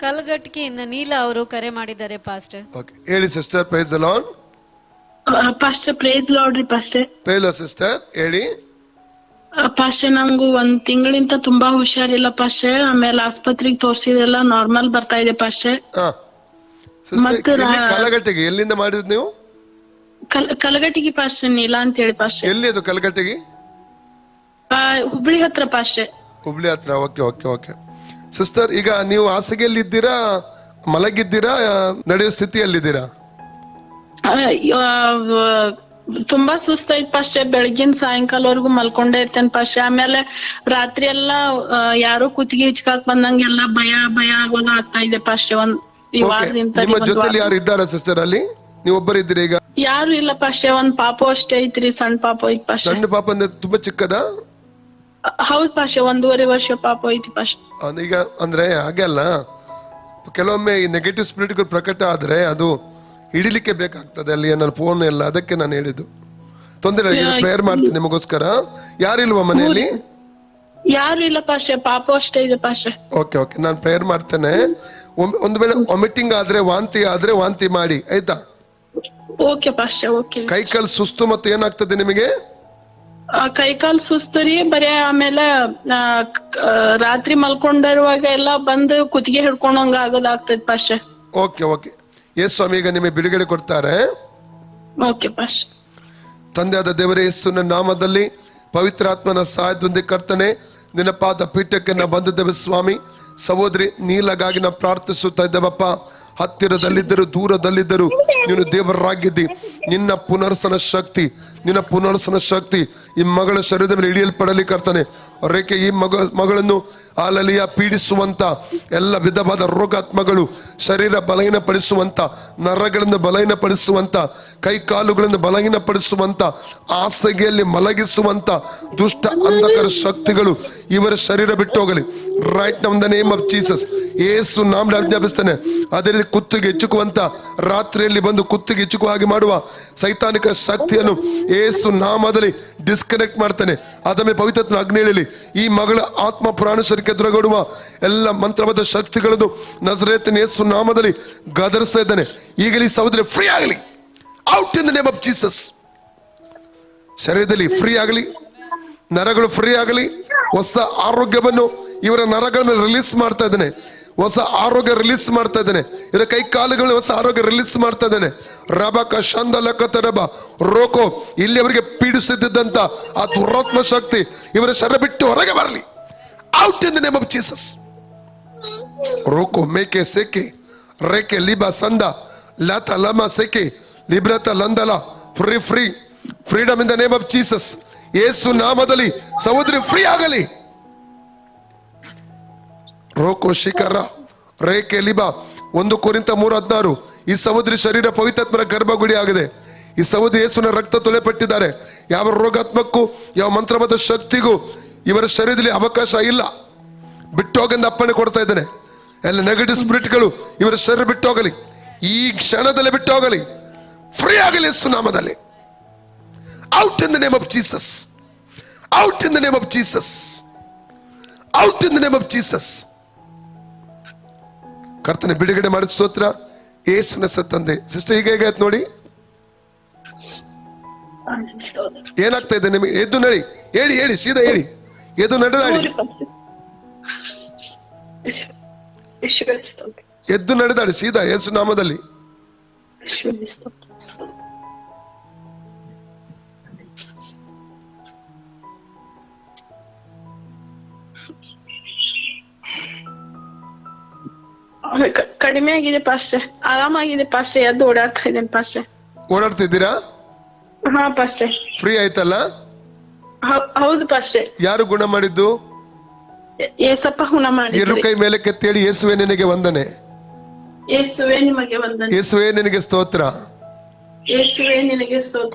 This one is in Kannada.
ಕಲ್ಗಟ್ಟಿಗೆಯಿಂದ ನೀಲ ಅವರು ಕರೆ ಮಾಡಿದ್ದಾರೆ ಪಾಸ್ಟರ್. ಓಕೆ ಹೇಳಿ sister praise lord pastor praise ಲಾರ್ಡ್ರಿ pastor. ಪೇಲೋ ಸಿಸ್ಟರ್ ಹೇಳಿ. ಪಾಸ್ಟರ್ ನಂಗು ಒಂದ್ ತಿಂಗಳಿಂದ ತುಂಬಾ ಹುಷಾರಿಲ್ಲ ಪಾಸ್ಟರ್. ಆಮೇಲೆ ಆಸ್ಪತ್ರೆಗೆ ತೋರ್ಸಿದೆಲ್ಲ ನಾರ್ಮಲ್ ಬರ್ತಾ ಇದೆ ಪಾಸ್ಟರ್. ಹಾ. ಮತ್ತೆ ಸಿಸ್ಟರ್ ಇಲ್ಲಿ ರಾ- ಕಲಗಟ್ಟೆಗೆ ಎಲ್ಲಿಂದ ಮಾಡಿದ್ ನೀವು? ಕಲ್ ಕಲಗಟ್ಟಿಗೆ ಪಾಸ್ಟರ್ ನೀಲಾ ಅಂತ ಹೇಳಿ ಪಾಸ್ಟರ್. ಎಲ್ಲಿ ಅದು ಕಲಗಟ್ಟಿಗೆ? ಆ, ಹುಬ್ಳಿ ಹತ್ರ ಪಾಸ್ಟರ್. ಹುಬ್ಳಿ ಹತ್ರ. ಓಕೆ ಓಕೆ ಓಕೆ ಸಿಸ್ಟರ್ ಈಗ ನೀವು ಹಾಸಿಗೆಯಲ್ಲಿ ಇದ್ದೀರಾ ಮಲಗಿದ್ದೀರಾ ನಡೆಯುವ ನಡೆಯೋ ಸ್ಥಿತಿಯಲ್ಲಿದ್ದೀರಾ? ತುಂಬಾ ಸುಸ್ತಾಯ್ತು ಪಾಶೆ ಬೆಳಗಿನ ಸಾಯಂಕಾಲವರೆಗೂ ಮಲ್ಕೊಂಡೇ ಇರ್ತೇನೆ ಪಾಶೆ ಆಮೇಲೆ ರಾತ್ರಿ ಎಲ್ಲ ಯಾರು ಕುತ್ತಿಗೆ ಹಿಚ್ಕಾಕ್ ಬಂದಂಗೆಲ್ಲ ಭಯ ಭಯ ಆಗೋದು ಆಗ್ತಾ ಇದೆ ಪಾಶೆ ಒಂದ್ ಈ ವಾರದಿಂದ ನಿಮ್ಮ ಜೊತೆಲಿ ಯಾರು ಇದ್ದಾರಾ ಸಿಸ್ಟರ್ ಅಲ್ಲಿ? ನೀವೊಬ್ಬರು ಇದ್ರಿ ಈಗ? ಯಾರು ಇಲ್ಲ ಪಾಶೆ ಒಂದ್ ಪಾಪು ಅಷ್ಟೇ ಐತ್ರಿ. ಸಣ್ಣ ಪಾಪು ಐತ್ ಪಾಶೆ ಸಣ್ಣ ಪಾಪ ಅಂದ್ರೆ ತುಂಬಾ ಚಿಕ್ಕದ? ಹೌದ್ ಪಾಶ ಒಂದೂವರೆ ವರ್ಷ ಪಾಪ ಐತಿ ಪಾಶ. ಈಗ ಅಂದ್ರೆ ಹಾಗೆ ಅಲ್ಲ ಕೆಲವೊಮ್ಮೆ ಈ ನೆಗೆಟಿವ್ ಸ್ಪಿರಿಟ್ಗಳು ಪ್ರಕಟ ಆದ್ರೆ ಅದು ಹಿಡಿಲಿಕ್ಕೆ ಬೇಕಾಗ್ತದೆ ಅಲ್ಲಿ ನನ್ನ ಫೋನ್ ಎಲ್ಲ ಅದಕ್ಕೆ ನಾನು ಹೇಳಿದ್ದು. ತೊಂದರೆ ಇಲ್ಲ ಪ್ರೇಯರ್ ಮಾಡ್ತೀನಿ ನಿಮಗೋಸ್ಕರ. ಯಾರಿಲ್ವಾ ಮನೆಯಲ್ಲಿ? ಯಾರು ಇಲ್ಲ ಪಾಶ ಪಾಪ ಅಷ್ಟೇ ಇದೆ ಪಾಶ. ಓಕೆ ಓಕೆ ನಾನು ಪ್ರೇಯರ್ ಮಾಡ್ತೇನೆ. ಒಂದು ವೇಳೆ ವಾಮಿಟಿಂಗ್ ಆದ್ರೆ ವಾಂತಿ ಆದ್ರೆ ವಾಂತಿ ಮಾಡಿ ಆಯ್ತಾ? ಓಕೆ ಪಾಶ ಓಕೆ ಕೈ ಕಾಲು ಸುಸ್ತು ಮತ್ತೆ ಏನಾಗ್ತದೆ ನಿಮಗೆ? ಕೈ ಕಾಲ್ ಸುಸ್ತರಿ ಬರೇ ಆಮೇಲೆ ರಾತ್ರಿ ಮಲ್ಕೊಂಡಿರುವಾಗ ಎಲ್ಲ ಬಂದು ಕುತ್ತಿಗೆ ಹಿಡ್ಕೊಂಡಂಗ ಆಗೋದಾಗ್ತೈತಿ ಪಾಶ ಓಕೆ ಓಕೆ. ಯೇಸು ಸ್ವಾಮಿ ಈಗ ನಿಮಗೆ ಬಿಡುಗಡೆ ಕೊಡ್ತಾರೆ. ಓಕೆ ಪಾಶ ತಂದೆಯಾದ ದೇವರೇ ಯೇಸುವಿನ ನಾಮದಲ್ಲಿ ಪವಿತ್ರಾತ್ಮನ ಸಹಾಯದೊಂದಿ ಕರ್ತನೆ ನಿನ್ನ ಪಾದ ಪೀಠಕ್ಕೆ ಬಂದ ಬಂದಿದ್ದೇವೆ ಸ್ವಾಮಿ. ಸಹೋದರಿ ನೀಲಗಾಗಿ ನಾವು ಪ್ರಾರ್ಥಿಸುತ್ತಾ ಇದ್ದೇವಪ್ಪ. ಹತ್ತಿರದಲ್ಲಿದ್ದರು ದೂರದಲ್ಲಿದ್ದರು ನೀನು ದೇವರಾಗಿದ್ದಿ. ನಿನ್ನ ಪುನರ್ಸನ ಶಕ್ತಿ, ನಿನ್ನ ಪುನರ್ಸನ ಶಕ್ತಿ ಈ ಮಗಳ ಶರೀರದ ಮೇಲೆ ಇಳಿಯಲ್ಪಡಲಿ ಕರ್ತಾನೆ. ರೇಖೆ, ಈ ಮಗ, ಮಗಳನ್ನು ಆಲಲಿಯ ಪೀಡಿಸುವಂತ ಎಲ್ಲ ವಿಧವಾದ ರೋಗಾತ್ಮಗಳು ಶರೀರ ಬಲಹೀನಪಡಿಸುವಂತ ನರಗಳನ್ನು ಬಲಹೀನಪಡಿಸುವಂತ ಕೈ ಕಾಲುಗಳನ್ನು ಬಲಹೀನಪಡಿಸುವಂತ ಹಾಸಿಗೆಯಲ್ಲಿ ಮಲಗಿಸುವಂತ ದುಷ್ಟ ಅಂಧಕರ ಶಕ್ತಿಗಳು ಇವರ ಶರೀರ ಬಿಟ್ಟು ಹೋಗಲಿ. ರೈಟ್ ನಮ್ the name of Jesus Yesu ನಾಮ ಅಜ್ಞಾಪಿಸ್ತಾನೆ ಅದೇ ರೀತಿ ಕುತ್ತಿಗೆ ಹೆಚ್ಚುಕುವಂತ, ರಾತ್ರಿಯಲ್ಲಿ ಬಂದು ಕುತ್ತಿಗೆ ಹೆಚ್ಚುಕುವ ಹಾಗೆ ಮಾಡುವ ಸೈತಾನಿಕ ಶಕ್ತಿಯನ್ನು ಏಸು ನಾಮದಲ್ಲಿ ಡಿಸ್ಕನೆಕ್ಟ್ ಮಾಡ್ತಾನೆ. ಅದರ ಪವಿತ್ರ ಅಗ್ನಿಯಲ್ಲಿ ಈ ಮಗಳ ಆತ್ಮ ಪ್ರಾಣ ಎದುರುಗೊಡುವ ಎಲ್ಲ ಮಂತ್ರವಾದ ಶಕ್ತಿಗಳನ್ನು ನಜರೇತ್ ಯೇಸು ನಾಮದಲ್ಲಿ ಗದರಿಸ್ತಾ ಇದ್ದಾನೆ. ಈಗಲೇ ಸಹೋದರಿ ಫ್ರೀ ಆಗಲಿ. Out in the name of Jesus ಶರೀರದಲ್ಲಿ ಫ್ರೀ ಆಗಲಿ. ನರಗಳು ಫ್ರೀ ಆಗಲಿ. ಹೊಸ ಆರೋಗ್ಯವನ್ನು ಇವರ ನರಗಳ ಮೇಲೆ ರಿಲೀಸ್ ಮಾಡ್ತಾ ಇದ್ದಾನೆ. ಹೊಸ ಆರೋಗ್ಯ ರಿಲೀಸ್ ಮಾಡ್ತಾ ಇದ್ದಾನೆ. ಇವರ ಕೈ ಕಾಲುಗಳು ಹೊಸ ಆರೋಗ್ಯ ರಿಲೀಸ್ ಮಾಡ್ತಾ ಇದ್ದಾನೆ. ರಬಕ ಶಂದಲಕ ರಬ. ರೋಕೋ, ಇಲ್ಲಿ ಅವರಿಗೆ ಪೀಡಿಸುತ್ತಿದ್ದಂತ ಆ ದುರಾತ್ಮ ಶಕ್ತಿ ಇವರ ಶರ ಬಿಟ್ಟು ಹೊರಗೆ ಬರಲಿ. Out in the name of Jesus Roko ಮೇಕೆ ಸೆಕೆ ರೇಕೆ ಲಿಬಾ ಸಂದ ಲತ ಲಮ ಸೆಕೆ ಲಿಬ್ರತ ಲಂದಲ free free freedom in the name of Jesus Yesu ನಾಮದಲ್ಲಿ ಸಹೋದರಿ ಫ್ರೀ ಆಗಲಿ ರೋಕೋ ಶಿಖರ ರೇಕೆ ಲಿಬಾ ಒಂದು ಕುರಿತ ಮೂರು ಹದಿನಾರು ಈ ಸಹೋದರಿ ಶರೀರ ಪವಿತ್ರಾತ್ಮನ ಗರ್ಭಗುಡಿ ಆಗಿದೆ. ಈ ಸಹೋದರಿ ಯೇಸುವಿನ ರಕ್ತ ತೊಳೆಪಟ್ಟಿದ್ದಾರೆ ಯಾವ ರೋಗಾತ್ಮಕ್ಕೂ, ಯಾವ ಮಂತ್ರವಾದ ಶಕ್ತಿಗೂ ಇವರ ಶರೀರದಲ್ಲಿ ಅವಕಾಶ ಇಲ್ಲ. ಬಿಟ್ಟು ಹೋಗಿಂದ ಅಪ್ಪಣೆ ಕೊಡ್ತಾ ಇದ್ದಾನೆ. ಎಲ್ಲ ನೆಗೆಟಿವ್ ಸ್ಪಿರಿಟ್ಗಳು ಇವರ ಶರೀರ ಬಿಟ್ಟು ಹೋಗಲಿ ಈ ಕ್ಷಣದಲ್ಲಿ ಬಿಟ್ಟು ಹೋಗಲಿ ಫ್ರೀ ಆಗಲಿ ಸುನಾಮದಲ್ಲಿ ನಾಮದಲ್ಲಿ. Out in the name of Jesus out in the name of Jesus out in the name of Jesus ಕರ್ತನೆ, ಬಿಡುಗಡೆ ಮಾಡಿದ ಸ್ತೋತ್ರ ಏಸುನ ತಂದೆ. ಸಿಸ್ಟರ್ ಈಗ ಹೇಗಾಯ್ತು ನೋಡಿ? ಏನಾಗ್ತಾ ಇದೆ ನಿಮಗೆ? ಎದ್ದು ನಡಿ. ಹೇಳಿ ಹೇಳಿ, ಸೀದಾ ಹೇಳಿ. ಎದ್ದು ನಡೆದಾಡಿ. ಎದ್ದು ನಡೆದಾಡಿ ಸೀದಾ ಯೇಸು ನಾಮದಲ್ಲಿ. ಕಡಿಮೆ ಆಗಿದೆ ಪಾಸ್ಟರ್. ಆರಾಮಾಗಿದೆ ಪಾಸ್ಟರ್. ಎದ್ದು ಓಡಾಡ್ತಾ ಇದ್ದೇನೆ ಪಾಸ್ಟರ್. ಓಡಾಡ್ತಿದ್ದೀರಾ? ಹಾ ಪಾಸ್ಟರ್. ಫ್ರೀ ಆಯ್ತಲ್ಲ? ಹೌದು ಯಾರು ಗುಣ ಮಾಡಿದ್ದು? ಏಸಪ್ಪ ಹುಣ ಎರಡು ಕೈ ಮೇಲೆ ಕೆತ್ತೇಳಿ ಯೇಸುವೆ ನಿನಗೆ ವಂದನೆ. ಯೇಸುವೆ ನಿಮಗೆ ವಂದನೆ. ಯೇಸುವೆ ನಿನಗೆ ಸ್ತೋತ್ರ. ಯೇಸುವೆ ನಿನಗೆ ಸ್ತೋತ್ರ.